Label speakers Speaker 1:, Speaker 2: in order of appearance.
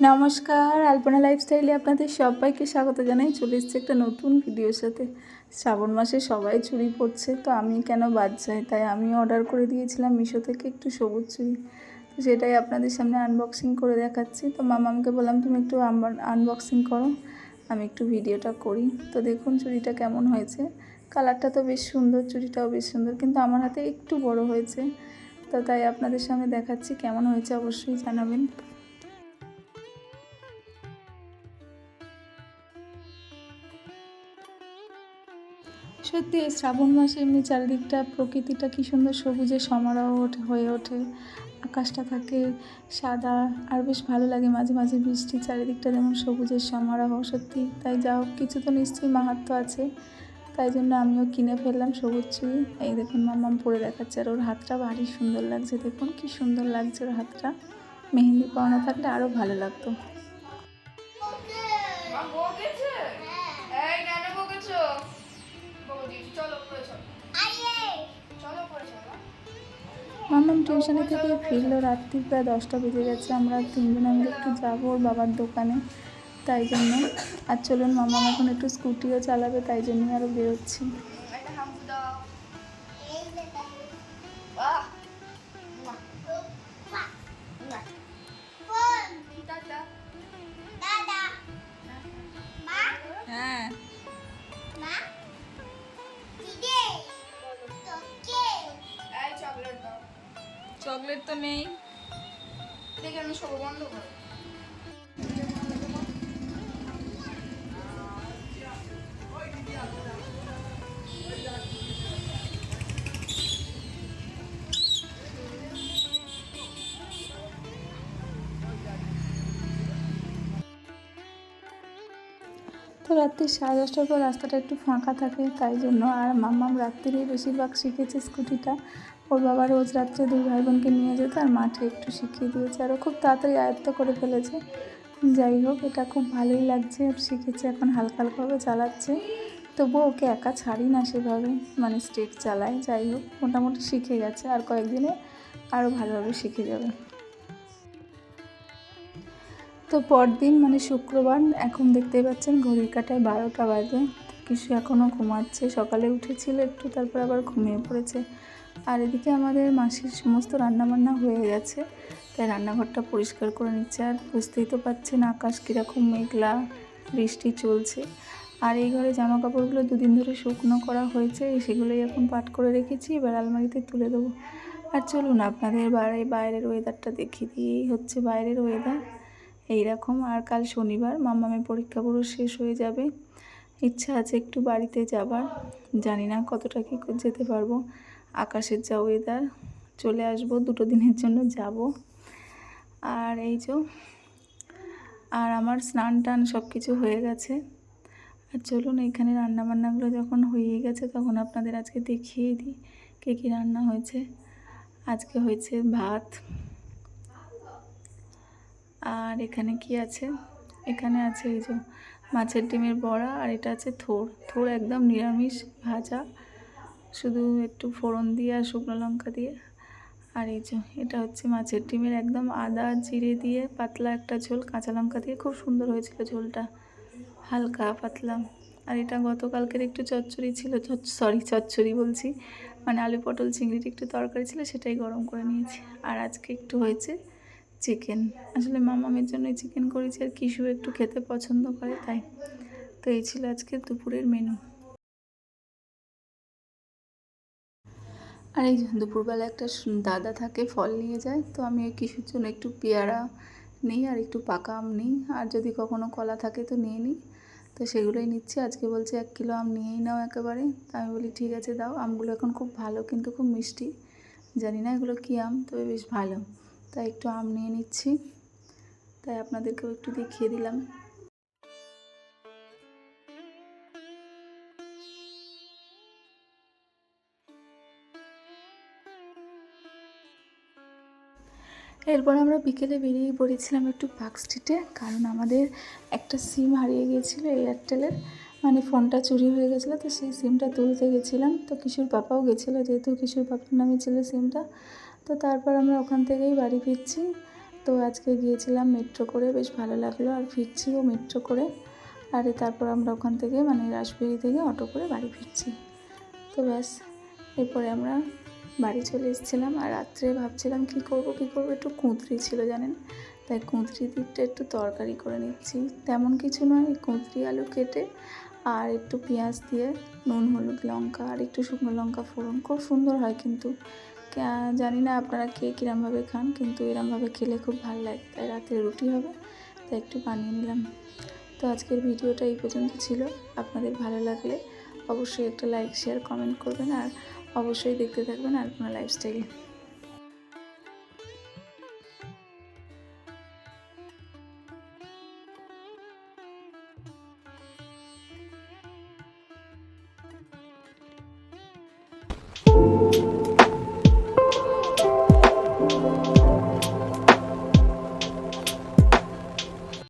Speaker 1: নমস্কার, আলপনা লাইফস্টাইলে আপনাদের সবাইকে স্বাগত জানাই। চলে এসেছে একটা নতুন ভিডিওর সাথে। শ্রাবণ মাসে সবাই চুড়ি পরছে তো আমি কেন বাদ যাই? তাই আমি অর্ডার করে দিয়েছিলাম মিশো থেকে একটু সবুজ চুড়ি তো সেটাই আপনাদের সামনে আনবক্সিং করে দেখাচ্ছি। তো মামামকে বললাম, তুমি একটু আনবক্সিং করো, আমি একটু ভিডিওটা করি। তো দেখুন চুড়িটা কেমন হয়েছে। কালারটা তো বেশ সুন্দর, চুড়িটাও বেশ সুন্দর, কিন্তু আমার হাতে একটু বড় হয়েছে। তো তাই আপনাদের সামনে দেখাচ্ছি কেমন হয়েছে, অবশ্যই জানাবেন। সত্যি, এই শ্রাবণ মাসে এমনি চারিদিকটা, প্রকৃতিটা কী সুন্দর সবুজে সমারোহ হয়ে ওঠে। আকাশটা থাকে সাদা, আর বেশ ভালো লাগে মাঝে মাঝে বৃষ্টি, চারিদিকটা যেমন সবুজের সমারোহ, সত্যি। তাই যা হোক কিছু তো নিশ্চয়ই মাহাত্ম আছে। তাই জন্য আমিও কিনে ফেললাম সবুজ চুড়ি। এই দেখুন মাম্মাম পরে দেখাচ্ছে আর ওর হাতটা ভারী সুন্দর লাগছে। দেখুন কি সুন্দর লাগছে ওর হাতটা। মেহেন্দি পরানো থাকলে আরও ভালো লাগতো।
Speaker 2: মা বকেছে? এই কেন বকেছো? বকে দিয়েছি চলো পরে চলো। চলো পরে চলো।
Speaker 1: মামাম টিউশনি থেকে ফিরলো রাত্রি প্রায় দশটা বেজে গেছে। আমরা তিনজন মিলে একটু যাব ওর বাবার দোকানে। তাই জন্য। আর চলুন মামা এখন একটু স্কুটিও চালাবে তাই জন্যই আরও বেরোচ্ছি।
Speaker 2: একটা হাম্পু দাও। বাহ বাহ বাহ টাটা
Speaker 1: হ্যাঁ
Speaker 2: চকলেট
Speaker 1: চকলেট তো নেই।
Speaker 2: দেখে আমি সব বন্ধ করো।
Speaker 1: তো রাত্রি সাড়ে দশটার পর রাস্তাটা একটু ফাঁকা থাকে, তাই জন্য আর মাম্মাম রাত্রিরেই বেশিরভাগ শিখেছে স্কুটিটা। ওর বাবা রোজ রাত্রে দুই ভাই বোনকে নিয়ে যেত আর মাঠে একটু শিখিয়ে দিয়েছে আর ও খুব তাড়াতাড়ি আয়ত্ত করে ফেলেছে। যাই হোক, এটা খুব ভালোই লাগছে শিখেছে এখন হালকা হালকাভাবে চালাচ্ছে। তবুও ওকে একা ছাড়ি না সেভাবে মানে স্টেট চালায়। যাই হোক, মোটামুটি শিখে গেছে, আর কয়েকদিনে আরও ভালোভাবে শিখে যাবে। তো পরদিন মানে শুক্রবার, এখন দেখতেই পাচ্ছেন ঘড়ির কাটায় বারোটা বাজে। কিছু এখনও ঘুমাচ্ছে, সকালে উঠেছিল একটু, তারপর আবার ঘুমিয়ে পড়েছে। আর এদিকে আমাদের মাসির সমস্ত রান্নাবান্না হয়ে গেছে, তাই রান্নাঘরটা পরিষ্কার করে নিচ্ছে। আর বুঝতেই তো পারছেন আকাশ কীরকম মেঘলা, বৃষ্টি চলছে। আর এই ঘরে জামা কাপড়গুলো দুদিন ধরে শুকনো করা হয়েছে, সেগুলোই এখন পাট করে রেখেছি, এবার আলমারিতে তুলে দেবো। আর চলুন আপনাদের বাইরে বাইরের ওয়েদারটা দেখিয়ে দিই, এই হচ্ছে বাইরের ওয়েদার এইরকম আর কাল শনিবার মাম্মামের পরীক্ষা পুরো শেষ হয়ে যাবে। ইচ্ছা আছে একটু বাড়িতে যাবার। জানি না কতটা কি যেতে পারব। আকাশের যা ওয়েদার চলে আসব, দুটো দিনের জন্য যাব। আর এই যে, আর আমার স্নান টান সব কিছু হয়ে গেছে। আর চলুন এখানে রান্নাবান্নাগুলো যখন হয়ে গেছে তখন আপনাদের আজকে দেখিয়ে দিই কী কী রান্না হয়েছে। আজকে হয়েছে ভাত আর এখানে কি আছে? এখানে আছে এই যে মাছের ডিমের বড়া আর এটা আছে থোর। থোর একদম নিরামিষ, ভাজা। শুধু একটু ফোড়ন দিয়ে আর শুকনো লঙ্কা দিয়ে। আর এই যে এটা হচ্ছে মাছের ডিমের একদম আদা জিরে দিয়ে পাতলা একটা ঝোল, কাঁচা লঙ্কা দিয়ে। খুব সুন্দর হয়েছিল ঝোলটা। হালকা, পাতলা। আর এটা গতকালকের একটু চচ্চড়ি ছিল সরি চচ্চড়ি বলছি। মানে আলু পটল, চিংড়ির একটু তরকারি ছিল, সেটাই গরম করে নিয়েছি। আর আজকে একটু হয়েছে চিকেন। আসলে মামামের জন্যই চিকেন করেছি আর কিশু একটু খেতে পছন্দ করে, তাই। তো এই ছিল আজকে দুপুরের মেনু। আর এই দুপুরবেলা একটা দাদা থাকে, ফল নিয়ে যায়, তো আমি ওই কিশুর জন্য একটু পেয়ারা নিই আর একটু পাকা আম নিই। আর যদি কখনো কলা থাকে তো নিয়ে নিই। তো সেগুলোই নিচ্ছি। আজকে বলছে এক কিলো আম নিয়েই নাও একেবারে। তা আমি বলি, ঠিক আছে, দাও। আমগুলো এখন খুব ভালো, কিন্তু খুব মিষ্টি। জানি না এগুলো কী আম, তবে বেশ ভালো। তাই একটু আম নিয়ে নিচ্ছি। তাই আপনাদেরকেও একটু দেখিয়ে দিলাম। এরপর আমরা বিকেলে বেরিয়ে পড়েছিলাম একটু পার্ক স্ট্রিটে, কারণ আমাদের একটা সিম হারিয়ে গিয়েছিল এয়ারটেলের। মানে ফোনটা চুরি হয়ে গেছিল, তো সেই সিমটা তুলতে গেছিলাম। তো কিশোর পাপাও গেছিল, যেহেতু কিশোর পাপার নামে ছিল সিমটা। তো তারপর আমরা ওখান থেকেই বাড়ি ফিরছি। তো আজকে গিয়েছিলাম মেট্রো করে, বেশ ভালো লাগল। আর ফিরছিও মেট্রো করে। আর তারপর আমরা ওখান থেকে মানে রাসবেরি থেকে অটো করে বাড়ি ফিরছি। তো ব্যাস, এরপরে আমরা বাড়ি চলে এসেছিলাম। আর রাত্রে ভাবছিলাম কী করব কী করব? একটু কুঁদরি ছিল, জানেন? তাই কুঁদরি দিকটা একটু তরকারি করে নিচ্ছি। তেমন কিছু নয়, কুঁদরি, আলু কেটে আর একটু পেঁয়াজ দিয়ে, নুন, হলুদ, লঙ্কা আর একটু শুকনো লঙ্কা ফোড়ন। খুব সুন্দর হয় কিন্তু। জানি না আপনারা কে কীরমভাবে খান, কিন্তু এরমভাবে খেলে খুব ভালো লাগে। তাই রাতে রুটি হবে, তাই একটু বানিয়ে নিলাম। তো আজকের ভিডিওটা এই পর্যন্ত ছিল। আপনাদের ভালো লাগলে অবশ্যই একটা লাইক, শেয়ার, কমেন্ট করবেন আর অবশ্যই দেখতে থাকবেন আর আলপনা লাইফস্টাইল।